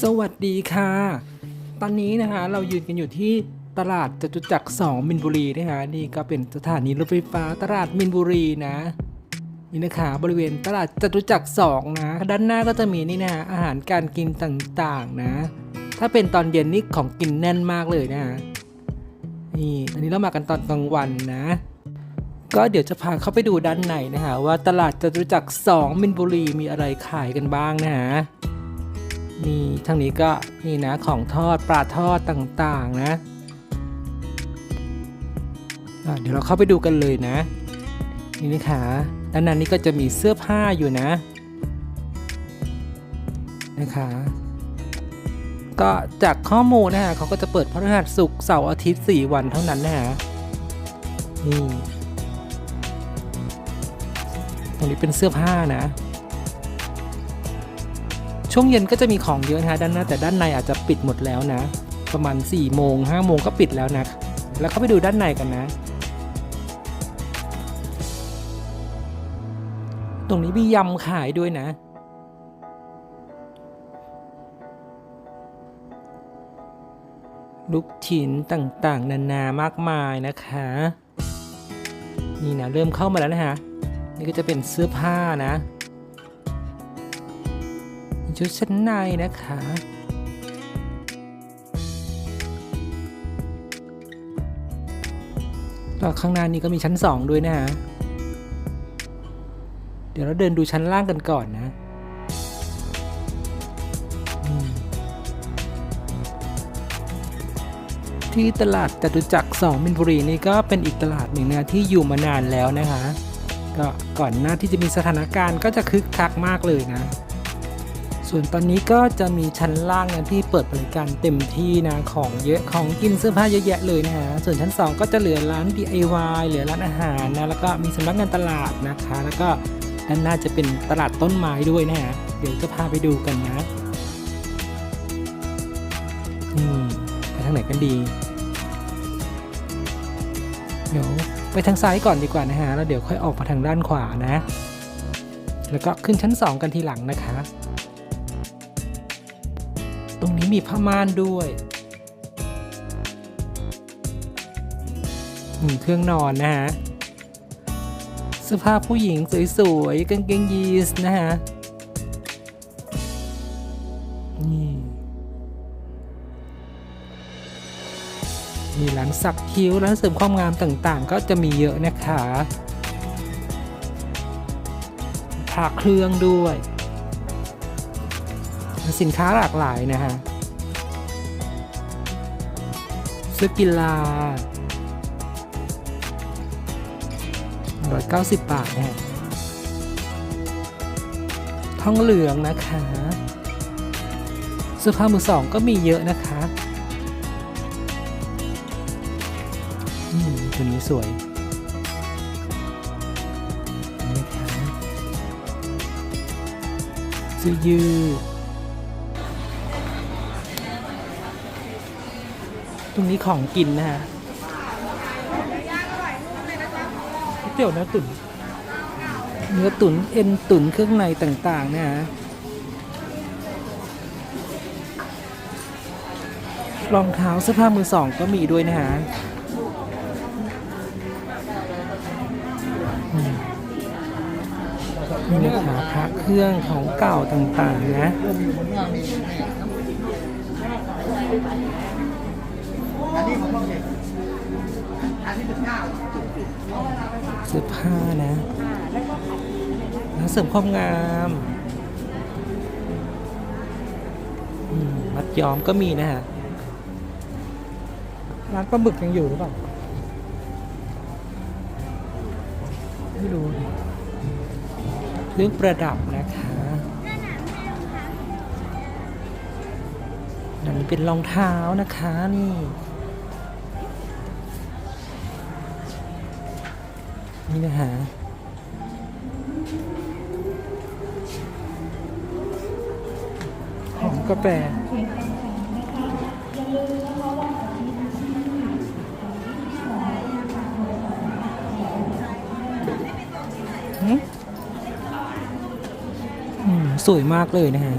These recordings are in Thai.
สวัสดีค่ะ ตอนนี้นะคะเรายืนกันอยู่ที่ตลาดจตุจักร2มินบุรีนะคะนี่ก็เป็นสถานีรถไฟฟ้าตลาดมินบุรีนะนี่นะคะบริเวณตลาดจตุจักร2นะด้านหน้าก็จะมีนี่นะคะอาหารการกินต่างๆนะ ถ้าเป็นตอนเย็นนี่ของกินแน่นมากเลยนะคะนี่อันนี้เรามากันตอนกลางวันนะ ก็เดี๋ยวจะพาเข้าไปดูด้านในนะคะว่าตลาดจตุจักร2มินบุรีมีอะไรขายกันบ้างนะฮะ นี่ทางนี้ก็นี่นะของทอดปลาทอดต่างๆนะะเดี๋ยวเราเข้าไปดูกันเลยนะ นี่นะคะด้านนั้นนี่ก็จะมีเสื้อผ้าอยู่นะนะคะก็จากข้อมูลนะฮะเขาก็จะเปิดพฤหัสศุกร์เสาร์อาทิตย์ 4 วันเท่านั้นนะฮะนี่ตรงนี้เป็นเสื้อผ้านะ ช่วงเย็นก็จะมีของเยอะนะฮะด้านหน้าแต่ด้านในอาจจะปิดหมดแล้วนะ ประมาณ4ี่โมงห้าโมงก็ปิดแล้วนะ แล้วเข้าไปดูด้านในกันนะ ตรงนี้มียำขายด้วยนะลูกชิ้นต่างๆ นานามากมายนะคะ นี่นะเริ่มเข้ามาแล้วนะฮะ นี่ก็จะเป็นเสื้อผ้านะ ชุดชั้นในนะคะ ก็ข้างหน้านี้ก็มีชั้นสองด้วยนะฮะ เดี๋ยวเราเดินดูชั้นล่างกันก่อนนะที่ตลาดจตุจักรสองมินบุรีนี่ก็เป็นอีกตลาดหนึ่งนะที่อยู่มานานแล้วนะคะ ก็ก่อนหน้าที่จะมีสถานการณ์ก็จะคึกคักมากเลยนะ ส่วนตอนนี้ก็จะมีชั้นล่างนะที่เปิดบริการเต็มที่นะของเยอะของกินเสื้อผ้าเยอะแยะเลยนะฮะส่วนชั้น 2 ก็จะเหลือร้าน DIY เหลือร้านอาหารนะแล้วก็มีสำนักงานตลาดนะคะ แล้วก็ด้านหน้าจะเป็นตลาดต้นไม้ด้วยนะฮะเดี๋ยวจะพาไปดูกันนะอืมไปทางไหนกันดี เดี๋ยวไปทางซ้ายก่อนดีกว่านะฮะแล้วเดี๋ยวค่อยออกมาทางด้านขวานะ แล้วก็ขึ้นชั้น 2 กันทีหลังนะคะ มีผ้าม่านด้วย มีเครื่องนอนนะฮะเสื้อผ้าผู้หญิงสวยๆกางเกงยีนส์นะฮะนี่มีร้านสักคิ้วร้านเสริมความงามต่างๆ ก็จะมีเยอะนะคะพาเครื่องด้วย สินค้าหลากหลายนะฮะ สื้อกีฬา190 บาทนะทองเหลืองนะคะเสื้อผ้ามือสองก็มีเยอะนะคะอืมตัวนี้สวยนะคะเสื้อยืด ตรงนี้ของกินนะฮะก๋วยเตี๋ยวเนื้อตุ๋นเนื้อตุ๋นเอ็นตุ๋นเครื่องในต่างๆนะฮะรองเท้าเสื้อผ้ามือสองก็มีด้วยนะฮะมนี่นะคะพระเครื่องของเก่าต่างๆนะ เสื้อผ้านะแล้วเสริมความงามอืมมัดย้อมก็มีนะฮะ ร้านปลาหมึกยังอยู่หรือเปล่า ไม่รู้ดิเรื่องประดับนะคะอันนี้เป็นรองเท้านะคะนี่ นี่นะฮะหอมกาแฟสวยมากเลยนะฮะ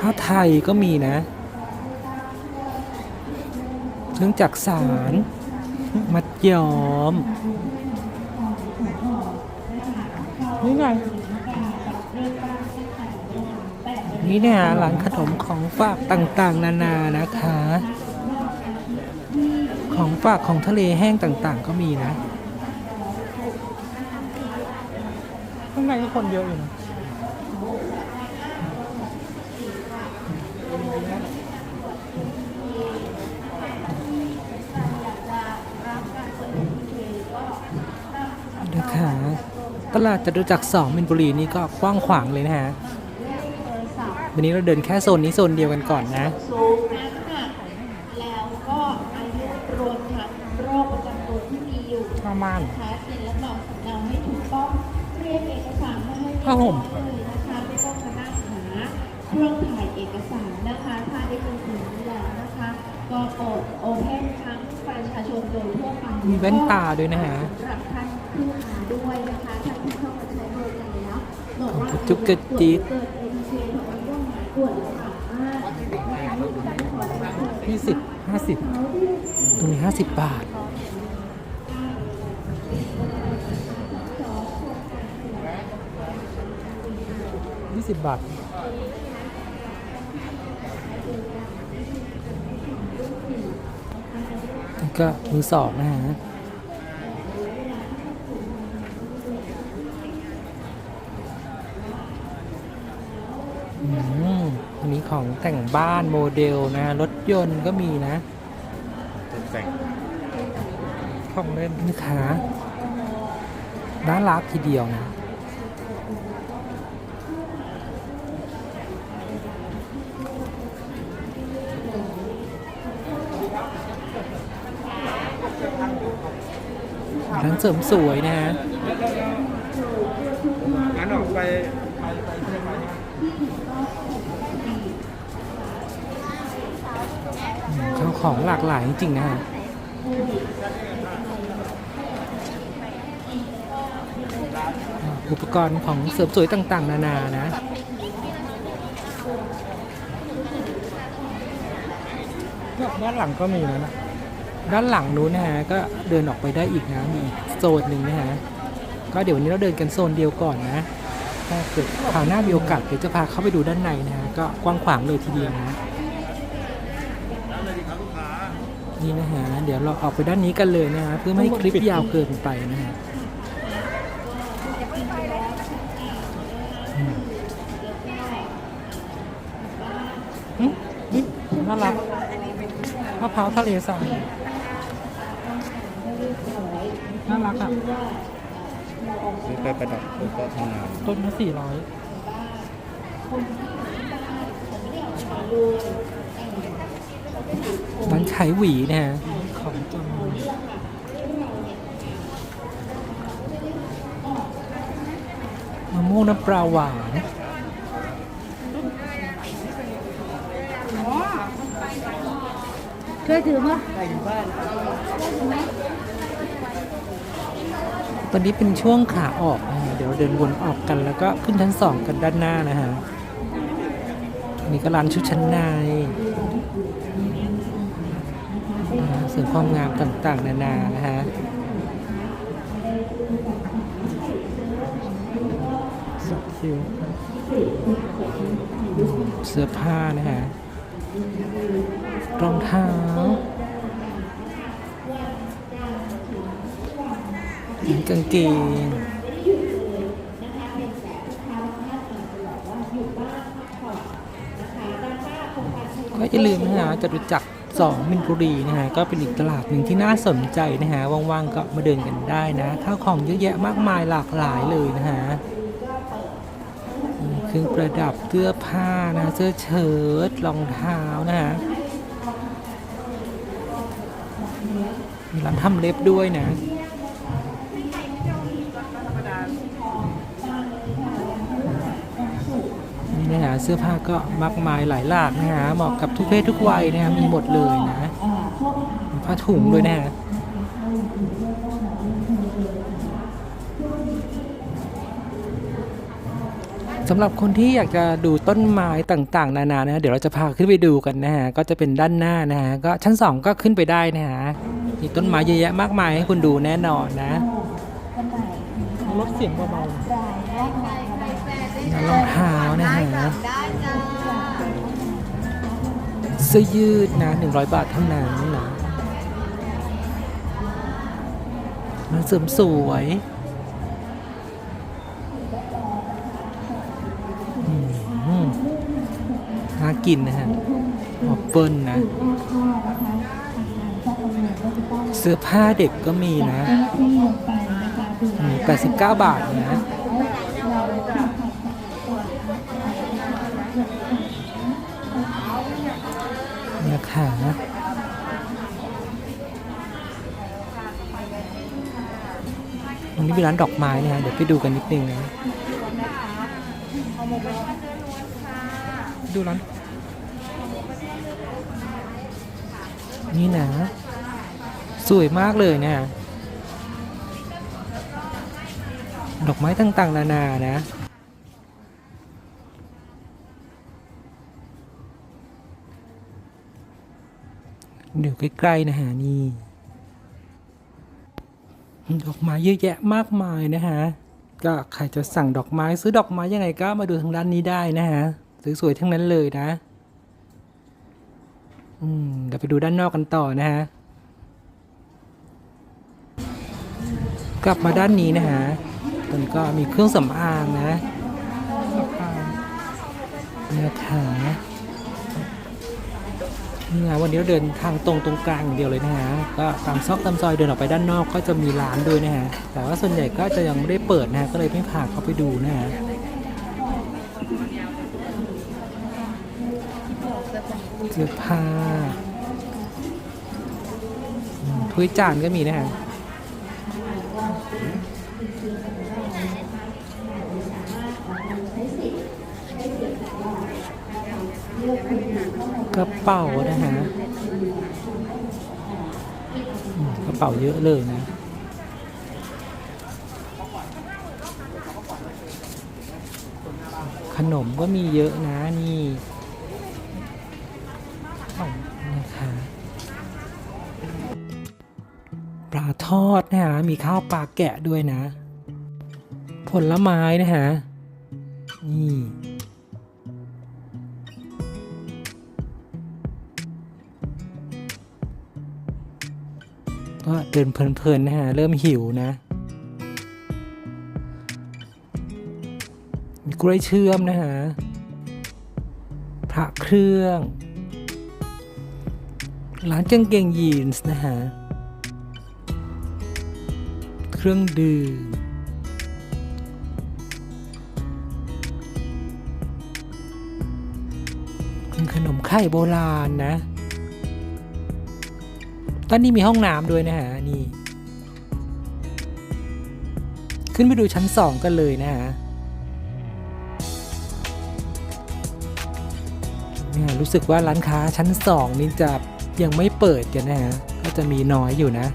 ผ้าไทยก็มีนะ เครื่องจักสารมัดย้อม นี่ไง นี่เนี่ยร้านขนมของฝากต่างๆ นานานะคะ ของฝากของทะเลแห้งต่างๆ ก็มีนะข้างในก็คนเยอะอยู่นะต ลาดจตุจักรสองมินบุรีนี่ก็กว้างขวางเลยนะฮะ วันนี้เราเดินแค่โซนนี้โซนเดียวกันก่อนนะสูงน้ำหนักแล้วก็อายุรวมทั้งโรคประจำตัวที่มีอยู่ผ้าม่านนะคะเซ็นรับรองสำเนาให้ถูกต้องเรียกเอกสารมาให้ผ้าห่มเลยนะคะไม่ต้องมานั่งหาเครื่องถ่ายเอกสารนะคะถ้าได้เป็นถึงนี้แล้วนะคะก็โอโอเพนทั้งประชาชนโดยทั่วไปมีแว่นตาด้วยนะฮะสำหรับท่าน ผู้าด้วยนะคะท่านที่เข้ามาใช้บริการแล้วหลดว่าจุกกระจิ๊ดเกิด ATK ของมันร่วมหมายปวดสามารถนะคะลูกท่านขอเชิญยี่สิบห้าสิบตรงนี้ห้าสิบบาทยี่สิบบาทก็มือสองนะฮะ มอันนี้ของแต่งบ้านโมเดลนะ รถยนต์ก็มีนะตกแต่งของเล่นนะคะน่ารักทีเดียวนะร้านเสริมสวยนะฮะงั้นออกไป ข้าของหลากหลายจริงๆนะฮะอุปกรณ์ของเสริมสวยต่างๆ นานานะด้านหลังก็มีนะ ด้านหลังนู้นนะฮะก็เดินออกไปได้อีกนะมีโซนหนึ่งนะฮะก็เดี๋ยววันนี้เราเดินกันโซนเดียวก่อนนะถ้าเกิดคราวหน้ามีโอกาสเดี๋ยวจะพาเข้าไปดูด้านในนะฮะก็กว้างขวางเลยทีเดียวนะ นี่นะฮะเดี๋ยวเราออกไปด้านนี้กันเลยนะฮะเพื่อไม่ให้คลิปยาวเกินไปนะฮะอืมอืมอืมน่ารักมะพร้าวทะเลทรายน่ารักอะซื้อไปประดับโต๊ะทำงานต้นละสี่ร้อยร้าน ขายหวีนะฮะของจำมะม่วงน้ำปลาหวานเคยถือมั้ยตอนนี้เป็นช่วงขาออกนะฮะเดี๋ยวเราเดินวนออกกันแล้วก็ขึ้นชั้นสองกันด้านหน้านะฮะอันนี่ก็ร้านชุดชั้นในนะฮะ เสริมความงามต่างๆ นานานะฮะสักคิวเสื้อผ้านะฮะรองเท้ากางเกงก็อย่าลืมนะฮะจตุจัก รสองมินบุรีนะฮะก็เป็นอีกตลาดหนึ่งที่น่าสนใจนะฮะว่างๆก็มาเดินกันได้นะข้าวของเยอะแยะมากมายหลากหลายเลยนะฮะเครื่องประดับเสื้อผ้านะเสื้อเชิ้ตรองเท้านะฮะมีร้านทำเล็บด้วยนะ นี่นะฮะเสื้อผ้าก็มากมายหลายหลากนะฮะเหมาะกับทุกเพศทุกวัยนะฮะมีหมดเลยนะมีผ้าถุงด้วยนะฮะสำหรับคนที่อยากจะดูต้นไม้ต่างๆ นานานะเดี๋ยวเราจะพาขึ้นไปดูกันนะฮะก็จะเป็นด้านหน้านะฮะก็ชั้น 2 ก็ขึ้นไปได้นะฮะมีต้นไม้เยอะแยะมากมายให้คุณดูแน่นอนนะวันไหนลดเสียงเบารายแรกมาวันไหนๆรองเท้า นะฮะเสื้อยืดนะ100บาทเท่านั้นนะมันเสริมสวยอืมน่ากินนะฮะออฟเฟิลนะ เสื้อผ้าเด็กก็มีนะที่ลงไปนะคะดูอืม89 บาทนะ นะคะวันนี้มีร้านดอกไม้นะฮะเดี๋ยวไปดูกันนิดนึงนะดูร้านนี่นะ สวยมากเลยนะ ดอกไม้ต่างๆนานานะ เดี๋ยวใกล้ๆนะฮะนี่ดอกไม้เยอะแยะมากมายนะฮะก็ใครจะสั่งดอกไม้ซื้อดอกไม้ยังไงก็มาดูทางด้านนี้ได้นะฮะสวยๆทั้งนั้นเลยนะอืมเดี๋ยวไปดูด้านนอกกันต่อนะฮะกลับมาด้านนี้นะฮะมันก็มีเครื่องสำอางนะนะคะ นี่นะวันนี้เราเดินทางตรงตรงกลางอย่างเดียวเลยนะฮะก็ตามซอกตามซอยเดินออกไปด้านนอกก็จะมีร้านด้วยนะฮะแต่ว่าส่วนใหญ่ก็จะยังไม่ได้เปิดนะฮะก็เลยไม่พาเข้าไปดูนะฮะเสื้อผ้าถ้วยจานก็มีนะฮะก กระเป๋านะฮะกระเป๋าเยอะเลยนะขนมก็มีเยอะนะนี่นะคะปลาทอดนะฮะมีข้าวปลาแกะด้วยนะ ผลไม้นะฮะนี่ ก็เดินเพลินๆนะฮะ เริ่มหิวนะ มีกล้วยเชื่อมนะฮะ พระเครื่อง ร้านกางเกงยีนส์นะฮะ เครื่องดื่มขนมไข่โบราณนะ ตอนนี้มีห้องน้ำด้วยนะฮะนี่ ขึ้นไปดูชั้นสองกันเลยนะฮะเนี่ยรู้สึกว่าร้านค้าชั้นสองนี่จะยังไม่เปิดกันนะฮะก็จะมีน้อยอยู่นะ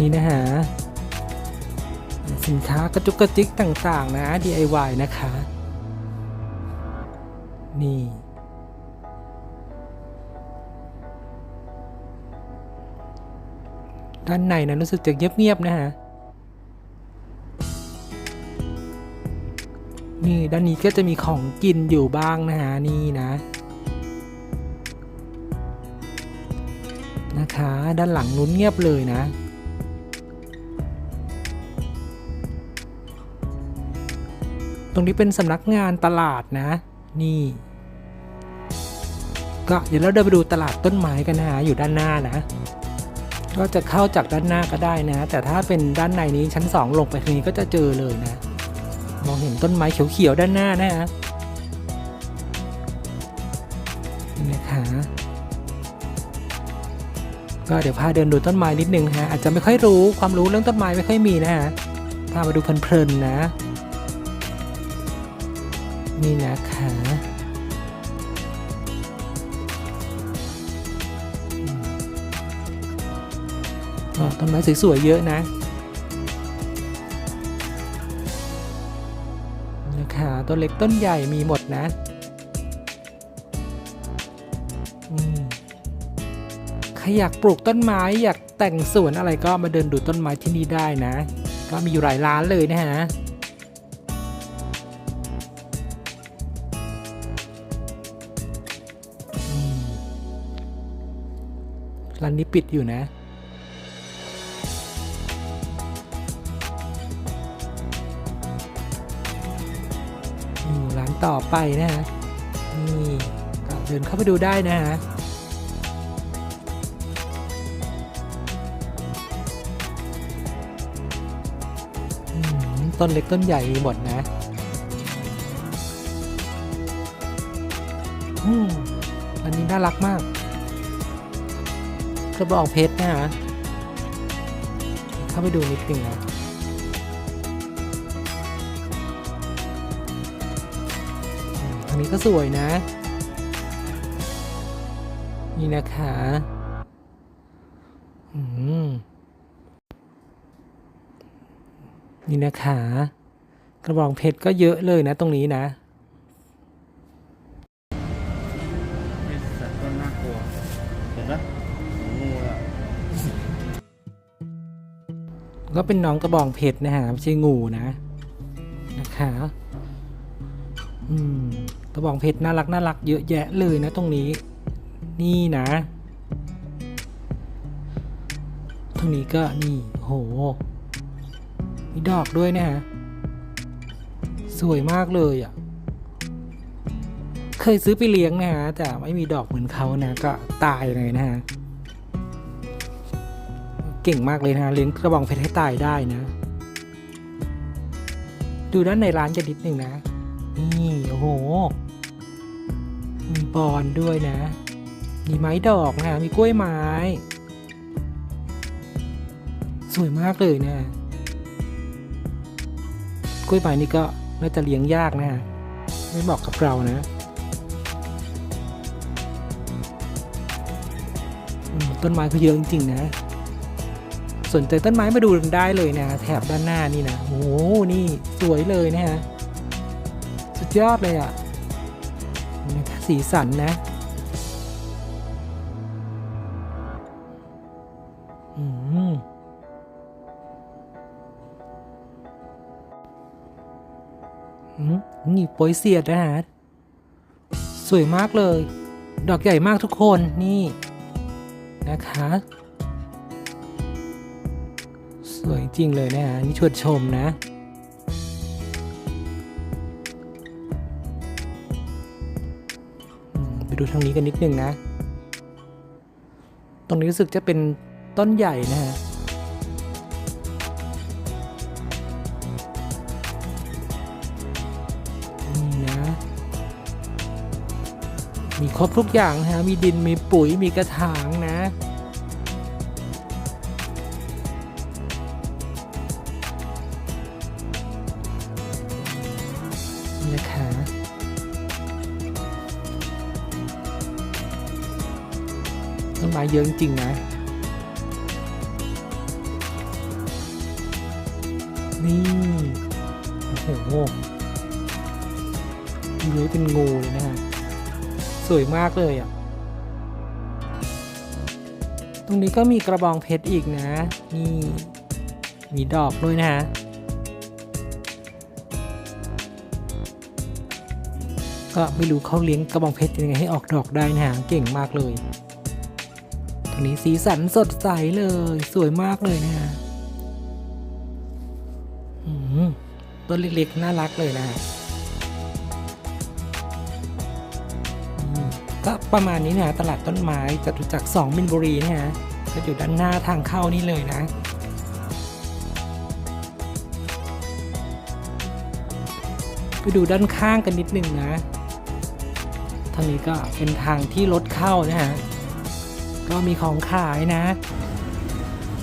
นี่นะฮะสินค้ากระจุกกระจิกต่างๆนะ DIY นะคะ นี่ ด้านในนะรู้สึกจะเงียบๆนะฮะ นี่ ด้านนี้ก็จะมีของกินอยู่บ้างนะฮะ นี่นะ นะคะ ด้านหลังนู้นเงียบเลยนะตรงนี้เป็นสำนักงานตลาดนะ นี่ ก็เดี๋ยวเราเดินไปดูตลาดต้นไม้กันนะฮะอยู่ด้านหน้านะ ก็จะเข้าจากด้านหน้าก็ได้นะ แต่ถ้าเป็นด้านในนี้ชั้นสองลงไปทางนี้ก็จะเจอเลยนะ มองเห็นต้นไม้เขียวๆด้านหน้านะฮะนี่นะคะก็เดี๋ยวพาเดินดูต้นไม้นิดนึงฮะอาจจะไม่ค่อยรู้ความรู้เรื่องต้นไม้ไม่ค่อยมีนะฮะพามาดูเพลินๆนะ นี่นะคะ ต้นไม้สวยๆเยอะนะนะคะต้นเล็กต้นใหญ่มีหมดนะใครอยากปลูกต้นไม้อยากแต่งสวนอะไรก็มาเดินดูต้นไม้ที่นี่ได้นะ ก็มีอยู่หลายร้านเลยนะฮะร้านนี้ปิดอยู่นะ ไปนะฮะนี่ก็เดินเข้าไปดูได้นะฮะต้นเล็กต้นใหญ่มีหมดนะอันนี้น่ารักมากกระบอกเพชรนะฮะเข้าไปดูนิดนึงนะ นนี้ก็สวยนะ นี่นะคะอืมนี่นะคะ กระบองเพชรก็เยอะเลยนะตรงนี้นะมีสัตว์ก็น่ากลัวเห็นปะงูอะก็เป็นน้องกระบองเพชรนะฮะไม่ใช่งูนะ นะคะ อืม กระบองเพชรน่ารักน่ารักเยอะแยะเลยนะตรงนี้ นี่นะตรงนี้ก็นี่โหมีดอกด้วยนะฮะสวยมากเลยอะ เคยซื้อไปเลี้ยงนะฮะแต่ไม่มีดอกเหมือนเขานะ ก็ตายเลยนะฮะเก่งมากเลยนะะเลี้ยงกระบองเพชรให้ตายได้นะ ดูด้านในร้านจะนิดหนึ่งนะ นี่ โอ้โห มีบอนด้วยนะ มีไม้ดอกนะ มีกล้วยไม้ สวยมากเลยนะ กล้วยไม้นี่ก็น่าจะเลี้ยงยากนะ ไม่เหมาะกับเรานะต้นไม้ก็เยอะจริงๆนะ สนใจต้นไม้มาดูกันได้เลยนะ แถบด้านหน้านี่นะ โอ้โห นี่สวยเลยนะฮะ สุดยอดเลยอะ่ะ สีสันนะอืมอืมนี่โปยเสียดนะฮะ สวยมากเลย ดอกใหญ่มากทุกคนนี่ นะคะ สวยจริงเลยนะฮะ นี่ชวนชมนะ ดูทางนี้กันนิดนึงนะ ตรงนี้รู้สึกจะเป็นต้นใหญ่นะฮะนี่นะมีครบทุกอย่างนะฮะ มีดิน มีปุ๋ย มีกระถาง นไม้เยอะจริงๆนะ นี่โอ้โหเลื้อยเป็นงูเลยนะฮะสวยมากเลยอะ ตรงนี้ก็มีกระบองเพชรอีกนะ นี่ มีดอกด้วยนะฮะก็ไม่รู้เขาเลี้ยงกระบองเพชรยังไงให้ออกดอกได้นะฮะเก่งมากเลย นี้สีสันสดใสเลย สวยมากเลยนะฮะต้นเล็กๆ น่ารักเลยนะฮะก็ประมาณนี้นะตลาดต้นไม้จตุจักรสองมินบุรีนะฮะก็อยู่ด้านหน้าทางเข้านี่เลยนะไปดูด้านข้างกันนิดนึงนะ ทางนี้ก็เป็นทางที่รถเข้านะฮะ ก็มีของขายนะ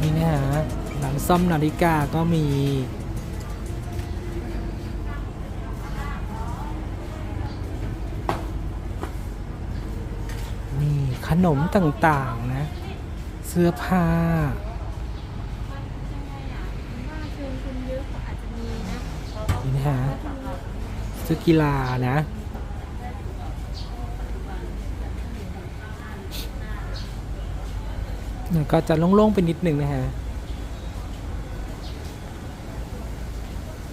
นี่นะฮะหลังซ่อมนาฬิกาก็มีนี่ขนมต่างๆนะ เสื้อผ้านี่นะฮะซื้อกีฬานะ เนี่ย ก็จะโล่งๆไปนิดหนึ่งนะฮะ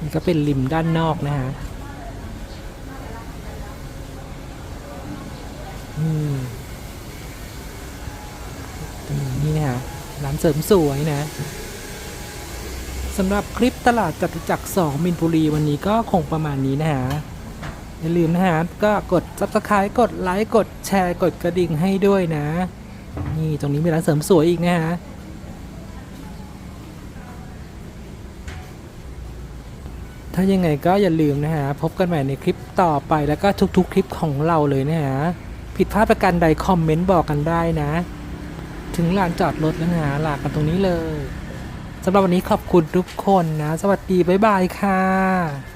นี่ก็เป็นริมด้านนอกนะฮะนี้นะฮะร้านเสริมสวยนะสำหรับคลิปตลาดจตุจักร2มินบุรีวันนี้ก็คงประมาณนี้นะฮะอย่าลืมนะฮะ ก็กด subscribe กดไลค์ กดแชร์ กดกระดิ่งให้ด้วยนะ นี่ตรงนี้มีร้านเสริมสวยอีกนะฮะถ้ายังไงก็อย่าลืมนะฮะ พบกันใหม่ในคลิปต่อไปแล้วก็ทุกๆ คลิปของเราเลยนะฮะ ผิดพลาดประการใดคอมเมนต์บอกกันได้นะ ถึงลานจอดรถแล้วนะฮะลากันตรงนี้เลยสำหรับวันนี้ขอบคุณทุกคนนะ สวัสดี บ๊ายบายค่ะ